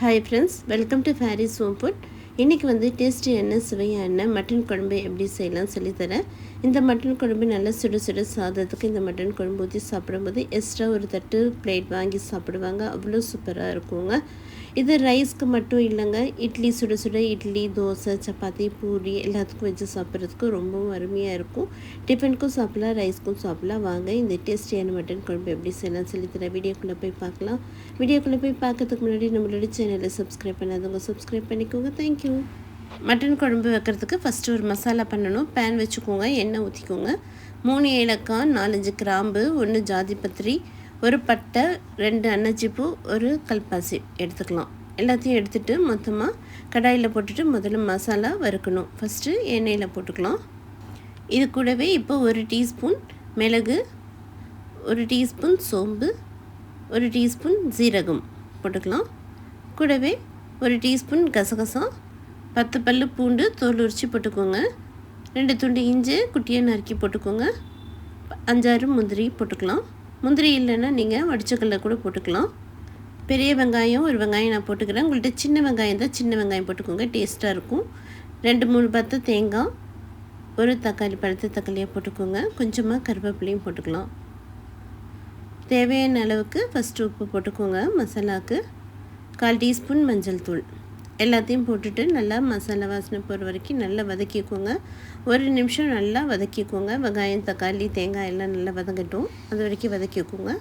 Hi friends welcome to Fairy's home food இன்றைக்கி வந்து டேஸ்டியான சுவையான மட்டன் குழம்பு எப்படி செய்யலாம் சொல்லித்தரேன் இந்த மட்டன் குழம்பு நல்லா சுடு சுடு சாதத்துக்கு இந்த மட்டன் குழம்பு ஊற்றி சாப்பிடும்போது எக்ஸ்ட்ரா ஒரு தட்டு பிளேட் வாங்கி சாப்பிடுவாங்க. அவ்வளோ சூப்பராக இருக்குங்க. இது ரைஸ்க்கு மட்டும் இல்லைங்க. இட்லி சுட சுட இட்லி தோசை சப்பாத்தி பூரி எல்லாத்துக்கும் வச்சு சாப்பிட்றதுக்கு ரொம்பவும் அருமையாக இருக்கும். டிஃபனுக்கும் சாப்பிட்லாம் ரைஸ்க்கும் சாப்பிட்லாம். வாங்க இந்த டேஸ்டியான மட்டன் குழம்பு எப்படி செய்யலாம் தர வீடியோக்குள்ளே போய் பார்க்கலாம். வீடியோக்குள்ளே போய் பார்க்கறதுக்கு முன்னாடி நம்மளோட சேனலை சப்ஸ்கிரைப் பண்ணாதவங்க சப்ஸ்கிரைப் பண்ணிக்கோங்க. தேங்க்யூ மட்டன் குழம்பு வைக்கிறதுக்கு ஃபஸ்ட்டு ஒரு மசாலா பண்ணணும். பேன் வச்சுக்கோங்க எண்ணெய் ஊற்றிக்கோங்க மூணு ஏலக்காய் நாலஞ்சு கிராம்பு ஒன்று ஜாதிபத்திரி ஒரு பட்டை ரெண்டு அன்னச்சிப்பூ ஒரு கல்பாசி எடுத்துக்கலாம். எல்லாத்தையும் எடுத்துகிட்டு மொத்தமாக கடாயில் போட்டுட்டு முதல்ல மசாலா வறுக்கணும். ஃபஸ்ட்டு எண்ணெயில் போட்டுக்கலாம். இது கூடவே இப்போ ஒரு டீஸ்பூன் மிளகு ஒரு டீஸ்பூன் சோம்பு ஒரு டீஸ்பூன் ஜீரகம் போட்டுக்கலாம். கூடவே ஒரு டீஸ்பூன் கசகசா பத்து பல்லு பூண்டு தோல் உரித்து போட்டுக்கோங்க. ரெண்டு துண்டு இஞ்சி குட்டியாக நறுக்கி போட்டுக்கோங்க. அஞ்சாறு முந்திரி போட்டுக்கலாம். முந்திரி இல்லைன்னா நீங்கள் வடிச்சக்கல்ல கூட போட்டுக்கலாம். பெரிய வெங்காயம் ஒரு வெங்காயம் நான் போட்டுக்கிறேன். உங்கள்கிட்ட சின்ன வெங்காயம் தான் சின்ன வெங்காயம் போட்டுக்கோங்க. டேஸ்ட்டாக இருக்கும். ரெண்டு மூணு பத்து தேங்காய் ஒரு தக்காளி பழுத்த தக்காளியாக போட்டுக்கோங்க. கொஞ்சமாக கருவேப்பிலையும் போட்டுக்கலாம். தேவையான அளவுக்கு ஃபஸ்ட்டு உப்பு போட்டுக்கோங்க மசாலாவுக்கு கால் டீஸ்பூன் மஞ்சள் தூள். எல்லாத்தையும் போட்டுட்டு நல்லா மசாலா வாசனை போகிற வரைக்கும் நல்லா வதக்கிக்கோங்க. ஒரு நிமிஷம் நல்லா வதக்கிக்கோங்க. வெங்காயம் தக்காளி தேங்காய் எல்லாம் நல்லா வதங்கட்டும். அது வரைக்கும் வதக்கிக்கோங்க.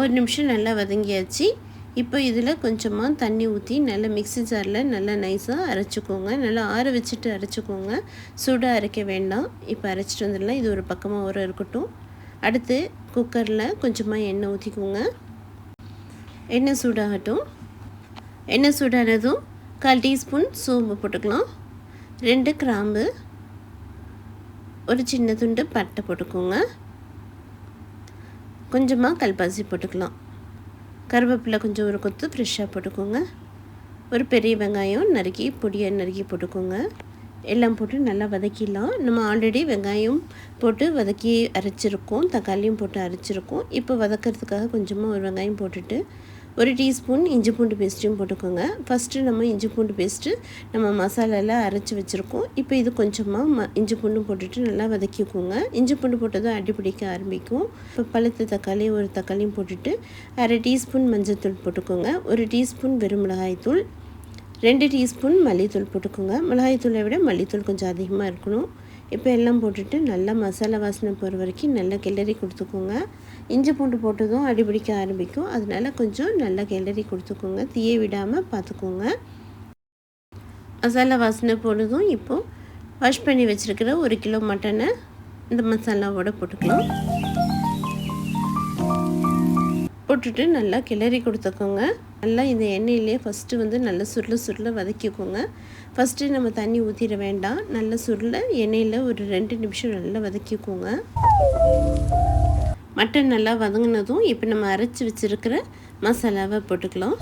ஒரு நிமிஷம் நல்லா வதங்கியாச்சு. இப்போ இதில் கொஞ்சமாக தண்ணி ஊற்றி நல்லா மிக்ஸி ஜாரில் நல்லா நைஸாக அரைச்சிக்கோங்க. நல்லா ஆற வச்சுட்டு அரைச்சிக்கோங்க. சூடாக அரைக்க வேண்டாம். இப்போ அரைச்சிட்டு வந்துடலாம். இது ஒரு பக்கமாக ஊற இருக்கட்டும். அடுத்து குக்கரில் கொஞ்சமாக எண்ணெய் ஊற்றிக்கோங்க எண்ணெய் சூடாகட்டும். எண்ணெய் சூடானதும் கால் டீஸ்பூன் சோம்பு போட்டுக்கலாம். ரெண்டு கிராம்பு. ஒரு சின்ன துண்டு பட்டை போட்டுக்கோங்க. கொஞ்சமாக கல்பாசி போட்டுக்கலாம். கருவேப்பிலை கொஞ்சம் ஒரு கொத்து ஃப்ரெஷ்ஷாக போட்டுக்கோங்க. ஒரு பெரிய வெங்காயம் நறுக்கி பொடியை நறுக்கி போட்டுக்கோங்க. எல்லாம் போட்டு நல்லா வதக்கிடலாம். நம்ம ஆல்ரெடி வெங்காயம் போட்டு வதக்கி அரைச்சிருக்கோம். தக்காளியும் போட்டு அரைச்சிருக்கோம். இப்போ வதக்கிறதுக்காக கொஞ்சமாக ஒரு வெங்காயம் போட்டுட்டு ஒரு டீஸ்பூன் இஞ்சி பூண்டு பேஸ்ட்டையும் போட்டுக்கோங்க. ஃபஸ்ட்டு நம்ம இஞ்சி பூண்டு பேஸ்ட்டு நம்ம மசாலாலாம் அரைச்சி வச்சுருக்கோம். இப்போ இது கொஞ்சமாக ம இஞ்சி பூண்டு போட்டுட்டு நல்லா வதக்கிக்கோங்க. இஞ்சி பூண்டு போட்டதும் அடி பிடிக்க ஆரம்பிக்கும். இப்போ பழுத்த தக்காளி ஒரு தக்காளியும் போட்டுட்டு அரை டீஸ்பூன் மஞ்சள் தூள் போட்டுக்கோங்க. ஒரு டீஸ்பூன் வெறும் மிளகாய் தூள் ரெண்டு டீஸ்பூன் மல்லித்தூள் போட்டுக்கோங்க. மிளகாய்த்தூளை விட மல்லித்தூள் கொஞ்சம் அதிகமாக இருக்கணும். இப்போ எல்லாம் போட்டுட்டு நல்லா மசாலா வாசனை போகிற வரைக்கும் நல்லா கிளறி கொடுத்துக்கோங்க. இஞ்சி பூண்டு போட்டதும் அடிபிடிக்க ஆரம்பிக்கும். அதனால் கொஞ்சம் நல்லா கிளறி கொடுத்துக்கோங்க. தீயை விடாமல் பார்த்துக்கோங்க. மசாலா வாசனை போனதும் இப்போது வாஷ் பண்ணி வச்சுருக்கிற ஒரு கிலோ மட்டனை இந்த மசாலாவோட போட்டுக்கலாம். போட்டுட்டு நல்லா கிளறி கொடுத்துக்கோங்க. நல்லா இந்த எண்ணெயிலே ஃபஸ்ட்டு வந்து நல்லா சுருள சுருள வதக்கிக்கோங்க. ஃபஸ்ட்டு நம்ம தண்ணி ஊற்றிட வேண்டாம். நல்லா சுருள எண்ணெயில் ஒரு ரெண்டு நிமிஷம் நல்லா வதக்கிக்கோங்க. மட்டன் நல்லா வதங்கினதும் இப்போ நம்ம அரைச்சி வச்சுருக்கிற மசாலாவை போட்டுக்கலாம்.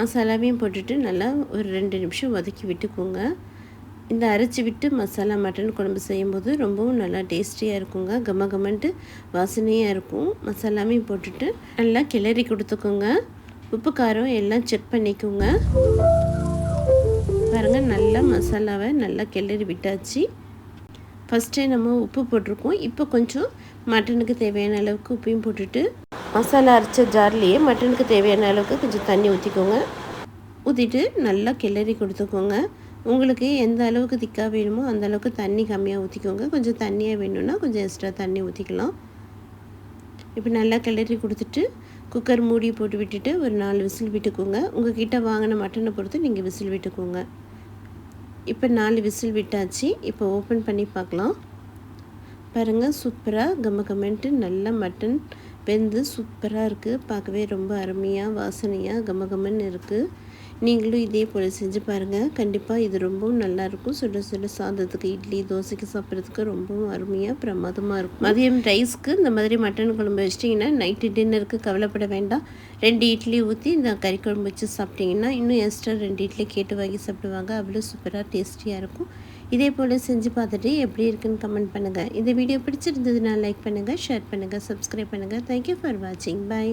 மசாலாவையும் போட்டுட்டு நல்லா ஒரு ரெண்டு நிமிஷம் வதக்கி விட்டுக்கோங்க. இந்த அரைச்சி விட்டு மசாலா மட்டன் குழம்பு செய்யும்போது ரொம்பவும் நல்லா டேஸ்டியாக இருக்குங்க. கம கமன்ட்டு வாசனையாக இருக்கும். மசாலாவையும் போட்டுட்டு நல்லா கிளறி கொடுத்துக்கோங்க. உப்பு காரம் எல்லாம் செக் பண்ணிக்கோங்க. பாருங்கள் நல்லா மசாலாவை நல்லா கிளறி விட்டாச்சு. ஃபஸ்ட்டே நம்ம உப்பு போட்டிருக்கோம். இப்போ கொஞ்சம் மட்டனுக்கு தேவையான அளவுக்கு உப்பையும் போட்டுட்டு மசாலா அரைச்ச ஜார்லேயே மட்டனுக்கு தேவையான அளவுக்கு கொஞ்சம் தண்ணி ஊற்றிக்கோங்க ஊற்றிட்டு நல்லா கிளறி கொடுத்துக்கோங்க. உங்களுக்கு எந்த அளவுக்கு திக்காக வேணுமோ அந்த அளவுக்கு தண்ணி கம்மியாக ஊற்றிக்கோங்க கொஞ்சம் தண்ணியாக வேணும்னா கொஞ்சம் எக்ஸ்ட்ரா தண்ணி ஊற்றிக்கலாம் இப்போ நல்லா கிளறி கொடுத்துட்டு குக்கர் மூடி போட்டு விட்டுட்டு ஒரு நாலு விசில் விட்டுக்கோங்க. உங்கள் கிட்டே வாங்கின மட்டனை பொறுத்து நீங்கள் விசில் விட்டுக்கோங்க. இப்போ நாலு விசில் விட்டாச்சு. இப்போ ஓப்பன் பண்ணி பார்க்கலாம். பாருங்கள் சூப்பராக கம்ம கம்மன்ட்டு நல்லா மட்டன் வெந்து சூப்பராக இருக்குது பார்க்கவே ரொம்ப அருமையாக வாசனையாக கம்ம கமன்னு இருக்குது நீங்களும் இதே போல் செஞ்சு பாருங்கள் கண்டிப்பாக இது ரொம்பவும் நல்லாயிருக்கும். சுட சுட சாதத்துக்கு இட்லி தோசைக்கு சாப்பிட்றதுக்கு ரொம்பவும் அருமையாக பிரமாதமாக இருக்கும். மதியம் ரைஸ்க்கு இந்த மாதிரி மட்டன் குழம்பு வச்சிட்டிங்கன்னா நைட்டு டின்னருக்கு கவலைப்பட வேண்டாம். ரெண்டு இட்லி ஊற்றி இந்த கறி குழம்பு வச்சு சாப்பிட்டிங்கன்னா இன்னும் எக்ஸ்ட்ரா ரெண்டு இட்லி கேட்டு வாங்கி சாப்பிடுவாங்க. அவ்வளோ சூப்பராக டேஸ்டியாக இருக்கும். இதே போல் செஞ்சு பார்த்துட்டு எப்படி இருக்குன்னு கமெண்ட் பண்ணுங்கள் இந்த வீடியோ பிடிச்சிருந்ததுன்னா லைக் பண்ணுங்கள் ஷேர் பண்ணுங்கள் சப்ஸ்கிரைப் பண்ணுங்கள் தேங்க்யூ ஃபார் வாட்சிங் பாய்